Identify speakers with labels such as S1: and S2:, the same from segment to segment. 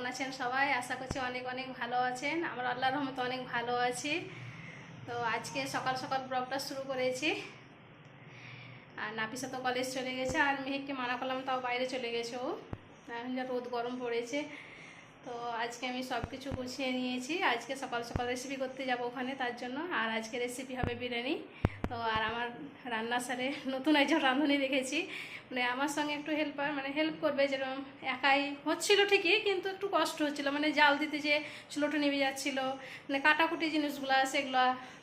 S1: কেমন আছেন সবাই? আশা করছি অনেক অনেক ভালো আছেন। আমার আল্লাহ রহমত অনেক ভালো আছি। তো আজকে সকাল সকাল ব্লগটা শুরু করেছি। আর নাপিসা তো কলেজ চলে গেছে, আর মেহেককে মানা করলাম তাও বাইরে চলে গেছে ও। এখন যা রোদ গরম পড়েছে। তো আজকে আমি সব কিছু গুছিয়ে নিয়েছি। আজকে সকাল সকাল রেসিপি করতে যাব ওখানে, তার জন্য। আর আজকে রেসিপি হবে বিরিয়ানি। তো আর আমার রান্নার সারে নতুন একজন রাঁধুনি রেখেছি মানে আমার সঙ্গে একটু হেল্প মানে হেল্প করবে যেরকম একাই হচ্ছিল ঠিকই, কিন্তু একটু কষ্ট হচ্ছিল। মানে জাল দিতে যে চুলোটা নেমে যাচ্ছিল মানে কাটাকুটি জিনিসগুলো, সেগুলো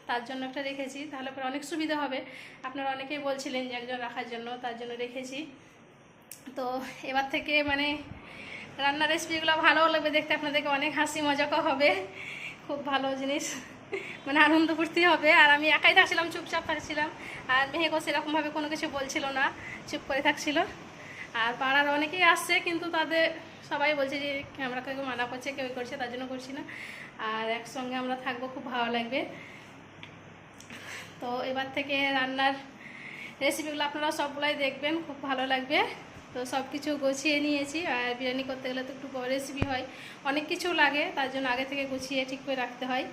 S1: তার জন্য একটা রেখেছি। তাহলে পরে অনেক সুবিধা হবে। আপনারা অনেকেই বলছিলেন যে একজন রাখার জন্য, তার জন্য রেখেছি। তো এবার থেকে মানে রান্নার রেসিপিগুলো ভালো লাগবে দেখতে, আপনাদেরকে অনেক হাসি মজাকও হবে। খুব ভালো জিনিস। মানে আনন্দ ফুর্তি হবে। আর আমি একাই থাকছিলাম, চুপচাপ থাকছিলাম। আর মেহেকও সেরকমভাবে কোনো কিছু বলছিল না, চুপ করে থাকছিল। আর পাড়ার অনেকেই আসছে, কিন্তু তাদের সবাই বলছে যে, আমরা কেউ মানা করছে, কেউ করছে, তার জন্য করছি না। আর একসঙ্গে আমরা থাকব, খুব ভালো লাগবে। তো এবার থেকে রান্নার রেসিপিগুলো আপনারা সবগুলাই দেখবেন, খুব ভালো লাগবে। তো সব কিছু গুছিয়ে নিয়েছি। আর বিরিয়ানি করতে গেলে তো একটু রেসিপি হয়। অনেক কিছু লাগে, তার জন্য আগে থেকে গুছিয়ে ঠিক করে রাখতে হয়।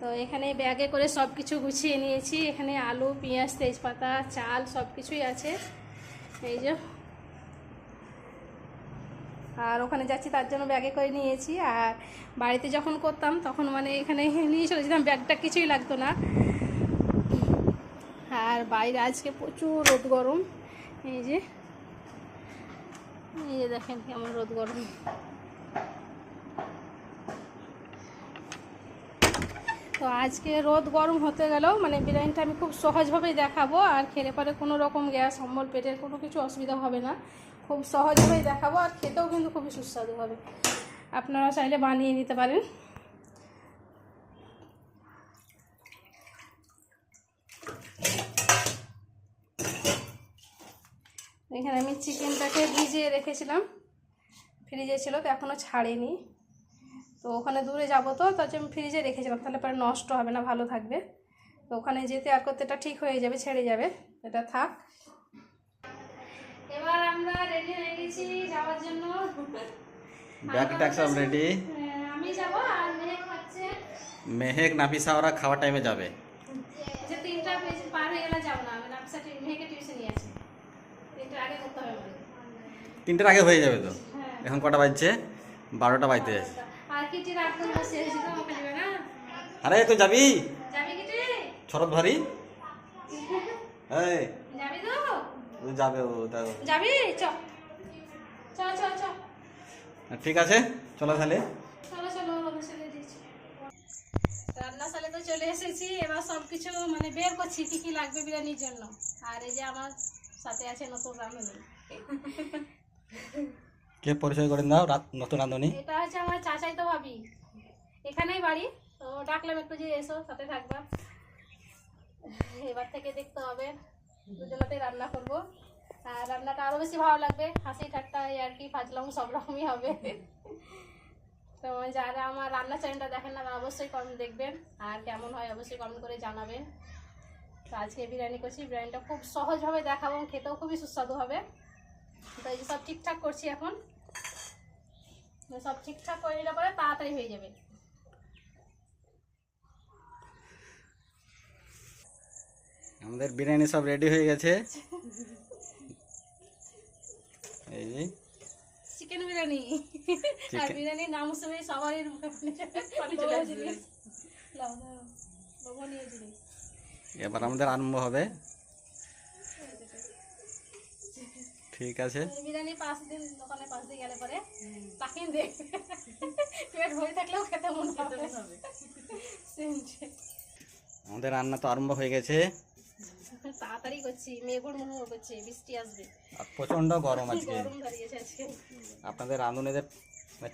S1: তো এখানে ব্যাগে করে সব কিছু গুছিয়ে নিয়েছি। এখানে আলু, পেঁয়াজ, তেজপাতা, চাল সব কিছুই আছে। এই যে। আর ওখানে যাচ্ছি, তার জন্য ব্যাগে করে নিয়েছি। আর বাড়িতে যখন করতাম, তখন মানে এখানে নিয়ে চলে যেতাম। ব্যাগটা কিছুই লাগতো না। আর বাইরে আজকে প্রচুর রোদ গরম। এই যে। এই যে দেখেন কেমন রোদ গরম। তো আজকে রোদ গরম হতে গেল মানে বিরিয়ানিটা আমি খুব সহজভাবেই দেখাবো, আর খেলে পরে কোনো রকম গ্যাস, অম্বল, পেটের কোনো কিছু অসুবিধা হবে না। খুব সহজভাবেই দেখাবো, আর খেতেও কিন্তু খুবই সুস্বাদু হবে। আপনারা চাইলে বানিয়ে নিতে পারেন। এখানে আমি চিকেনটাকে ভিজিয়ে রেখেছিলাম। ফ্রিজে ছিল তো এখনও ছাড়েনি। তো ওখানে দূরে যাব তো তার জন্য আমি ফ্রিজে রেখেছিলাম। তাহলে পরে নষ্ট হবে না ভালো থাকবে। তো ওখানে যেতে আর করতে এটা ঠিক হয়ে যাবে ছেড়ে যাবে। এটা থাক। এবার আমরা রেডি হয়ে গেছি যাওয়ার জন্য।
S2: ব্যাগ ট্যাগ সব রেডি
S1: হ্যাঁ, আমি যাব আর মেয়ে খাচ্ছে
S2: মেহেক নাফিসা ওরা খাওয়ার টাইমে যাবে।
S1: যে তিনটা পেজ পার হয়ে গেলে যাব না। আমি নাফসা মেয়েকে টিউশন আছে তিনটার আগে
S2: হয়ে যাবে তো?
S1: হ্যাঁ।
S2: এখন কটা বাজছে? বারোটা বাজতে আছে
S1: আর তো
S2: তুই যাবি? শরৎ ভারী?
S1: যাবি
S2: ও ঠিক আছে চলো তাহলে।
S1: রান্নাশালে তো চলে এসেছি এবার সব কিছু মানে বের করছি কি কি লাগবে বিরিয়ানির জন্য। আর এই যে আমার সাথে আছে নতুন রাঁধুনি।
S2: কে পরিচয় করে দাও রাত নতুন রাঁধুনি।
S1: এটা হচ্ছে আমার চাচাই তো ভাবি। এখানেই বাড়ি তো ডাকলাম একটু যে এসো সাথে থাকবা। এবার থেকে দেখতে হবে দুজনাতেই রান্না করব। আর রান্নাটা আরও বেশি ভালো লাগবে হাসি ঠাট্টা আর কি ফাজলাম সব রকমই হবে। তো যারা আমার রান্না চ্যানেলটা দেখেন না অবশ্যই কমেন্ট দেখবেন। আর কেমন হয় অবশ্যই কমেন্ট করে জানাবেন। তো আজকে বিরিয়ানি করছি। বিরিয়ানিটা খুব সহজভাবে দেখাবো খেতেও খুবই সুস্বাদু হবে। তো এই যে সব ঠিকঠাক করছি এখন। সব ঠিকঠাক করে নিলে পরে তাড়াতাড়ি হয়ে যাবে।
S2: আমাদের বিরিয়ানি সব রেডি হয়ে গেছে। এই যে।
S1: চিকেন বিরিয়ানি। আর বিরিয়ানির নাম শুনে সবারই মুখে পানি চলে আসবে
S2: এবার আমাদের আরম্ভ হবে। ঠিক আছে।
S1: বিরিয়ানি পাঁচ দিন দোকানে পাঁচ দিন গেলে পরে তাকিয়ে দেখ পেট ভরে থাকলেও খেতে মন হবে।
S2: আমাদের রান্না তো আরম্ভ হয়ে গেছে।
S1: তাড়াতাড়ি করছি মেঘুর মনে করছে বৃষ্টি আসবে।
S2: আর প্রচণ্ড গরম আজকে।
S1: আজকে।
S2: আপনাদের রাঁধুনিদের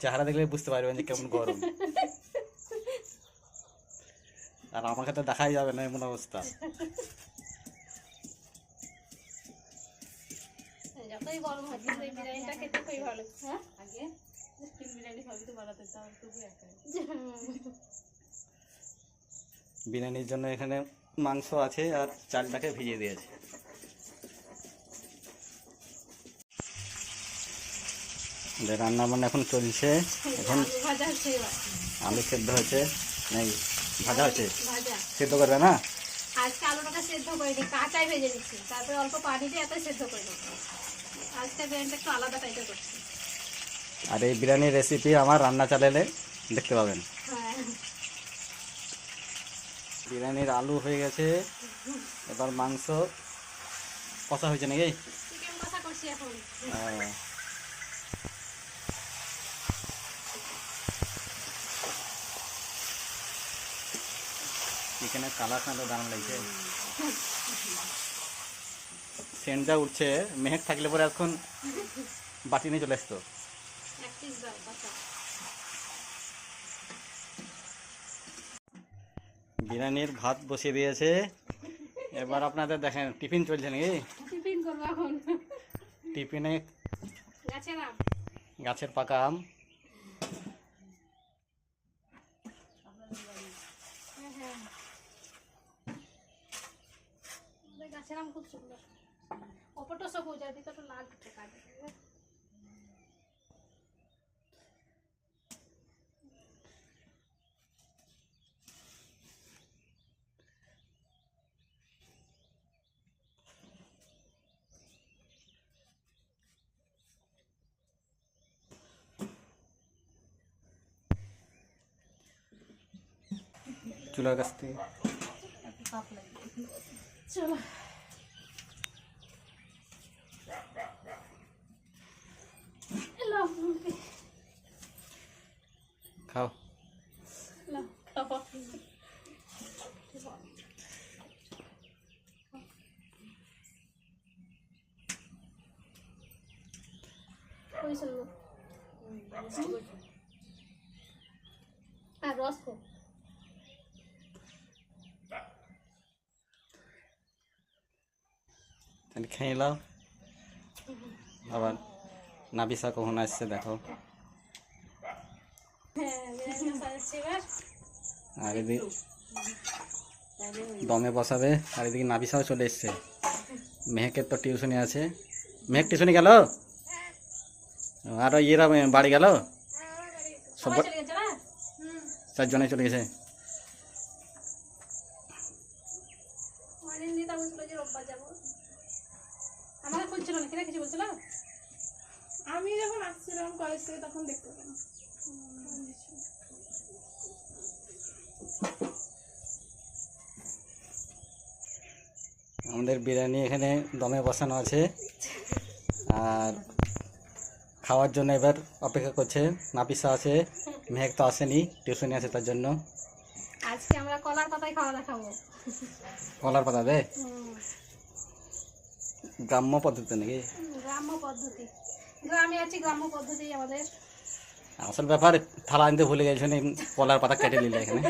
S2: চেহারা দেখলে বুঝতে পারবেন যে কেমন গরম। আর আমাকে তো দেখাই যাবে না এমন অবস্থা।
S1: যতই গরম হয় এই বিরিয়ানিটা খেতে খুবই ভালো। হ্যাঁ? আগে বিরিয়ানি সবই তো বানাতে চাও তবু একাই
S2: বিরিয়ানির জন্য এখানে মাংস আছে আর চালটাকে ভিজিয়ে দিয়েছে। যে রান্না বান্না এখন চলছে। এখন
S1: আলু
S2: সেদ্ধ হয়েছে। নাকি ভাজা
S1: ভাজা।
S2: সেদ্ধ করবে না?
S1: আজকে আলুটাকে সেদ্ধ করে দিই কাঁচাই ভেজে নিচ্ছি। তারপরে অল্প পানি দিয়ে এত সেদ্ধ করে দেবো আজকে বিরিয়ানিটা একটু আলাদা টাইপের করছি।
S2: আর এই বিরিয়ানির রেসিপি আমার রান্না চ্যানেলে দেখতে পাবেন।
S1: হ্যাঁ।
S2: বিরিয়ানির আলু হয়ে গেছে। এবার মাংস কষা হয়েছে নাকি?
S1: চিকেন কষা করছি এখন।
S2: আহ, চিকেনের কালার তো দারুণ লাগছে। সেন্টটা উঠছে মেহেক থাকলে পরে এখন বাটি নিয়ে চলে আসতো। বিরিয়ানির ভাত বসিয়ে দিয়েছে। এবার আপনাদের দেখেন টিফিন চলছে নাকি?
S1: টিফিন করব এখন।
S2: টিফিনে গাছের পাকা আম
S1: হ্যাঁ হ্যাঁ আমাদের গাছের আম খুব সুন্দর অপরটা সবুজ আর ভিতরটা লাল কাটে
S2: চুলার কাছ থেকে
S1: চলো এলো
S2: খাও
S1: এলো খাব ওই শুনব আর রস খো
S2: নাবিসা কখন আসছে দেখো।
S1: হ্যাঁ
S2: আর এদিকে দমে বসাবে আর এদিকে নাবিসাও চলে এসছে। মেহেকের তো টিউশনি আছে। মেহেক টিউশনি গেল? আর ইয়েরা বাড়ি গেল? সব
S1: সবাই চলে গেছে
S2: চারজনে চলে গেছে।
S1: আমাকে খুঁজছিল না কিছু বলছিল?
S3: আমি যখন আসছিলাম কলেজ থেকে তখন দেখতে পেলাম।
S2: আমাদের বিরিয়ানি এখানে দমে বসানো আছে। আর খাওয়ার জন্য এবার অপেক্ষা করছে। নাপিসা আছে মেহেক তো আসেনি টিউশনি আছে তার জন্য।
S1: আজকে আমরা কলার পাতায় খাওয়া দাওয়া খাব
S2: কলার পাতা দে? গ্রাম্য পদ্ধতি নাকি?
S1: গ্রাম্য পদ্ধতি। গ্রামে আছে গ্রাম্য পদ্ধতি আমাদের।
S2: আসল ব্যাপার থালা আনতে ভুলে গেছে নি, কলার পাতা কেটে নিলে এখানে।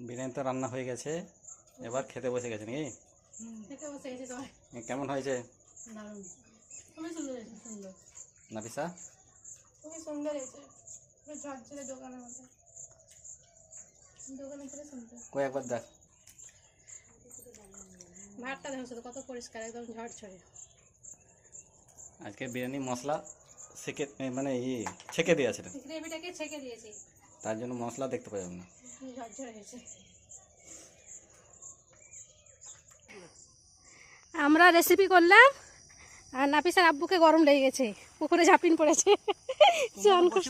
S2: বিরিয়ানি তো রান্না হয়ে গেছে এবার খেতে বসে গেছে নাকি?
S1: খেতে বসে গেছি তোমার।
S2: এ, কেমন হয়েছে? নাফিসা
S3: খুবই সুন্দর হয়েছে ঝরঝরে দোকানের মধ্যে।
S2: কই একবার দেখ।
S1: ভাতটা দেখো শুধু কত পরিষ্কার একদম ঝরঝরে।
S2: আজকে বিরিয়ানি মশলা সেকে মানে ই ছেঁকে দিয়েছে
S1: গ্রেভিটাকে ছেঁকে দিয়েছি।
S2: তার জন্য মশলা দেখতে পাই না
S1: ঝরঝরে হয়েছে। আমরা রেসিপি করলাম আর নাপিসার আব্বুকে গরম লেগে গেছে। পুকুরে ঝাপিন পড়েছে। চান কর-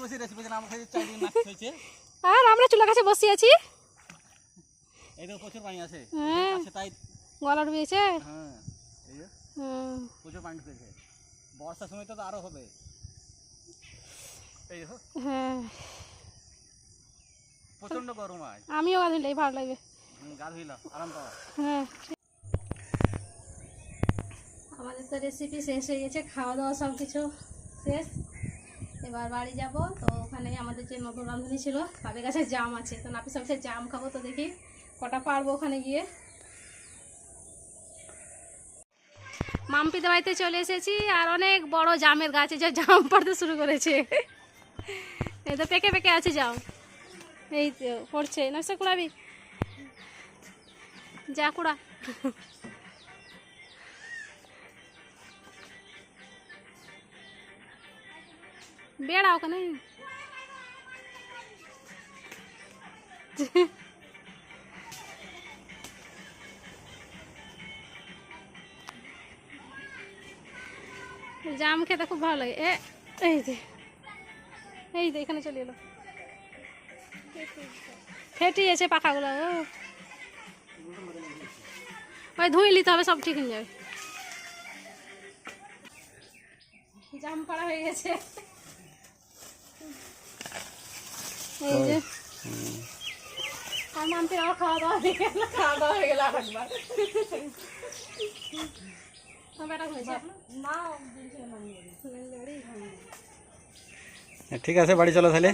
S1: আর আমরা চুলা কাছে বসে আছি।
S2: এই প্রচুর পানি আছে।
S1: হ্যাঁ।
S2: আছে তাই
S1: গলা ডুবিয়েছে।
S2: হ্যাঁ এই যে। প্রচুর পানি ঢুকেছে। বর্ষার সময় তো আরও হবে। এই দেখো।
S1: হ্যাঁ।
S2: প্রচণ্ড গরম আজ।
S1: আমিও গা ধুইলাই ভালো লাগবে।
S2: গা ধুইলাম আরাম পাওয়া।
S1: হ্যাঁ। আমাদের তো রেসিপি শেষ হয়ে গেছে খাওয়া দাওয়া সব কিছু শেষ। এবার বাড়ি যাব। তো ওখানে আমাদের যে নতুন রাঁধুনি ছিল, তাদের কাছে জাম আছে। তো নাপি সবসে জাম খাব তো দেখি, কটা পারব ওখানে গিয়ে। মাম্পিতে বাড়িতে চলে এসেছি, আর অনেক বড় জামের গাছে যে জাম পড়তে শুরু করেছে। এই তো পেকে পেকে আছে জাম। এই তো পড়ছে। না সে কুড়াবি? যা কুড়া। বেড়া ওখানে জাম খেতে খুব ভালো লাগে। এ, এই যে এই যে এখানে চলে এলো। ফেটিয়েছে পাখাগুলো ওই ধুয়ে নিতে হবে, সব ঠিক হয়ে যাবে। জাম পাড়া হয়ে গেছে। এই যে। মানতে আমার খাওয়া দাওয়া দিয়ে গেল।
S4: খাওয়া দাওয়া হয়ে গেলে আরেকবার।
S2: ঠিক আছে বাড়ি চলো তাহলে।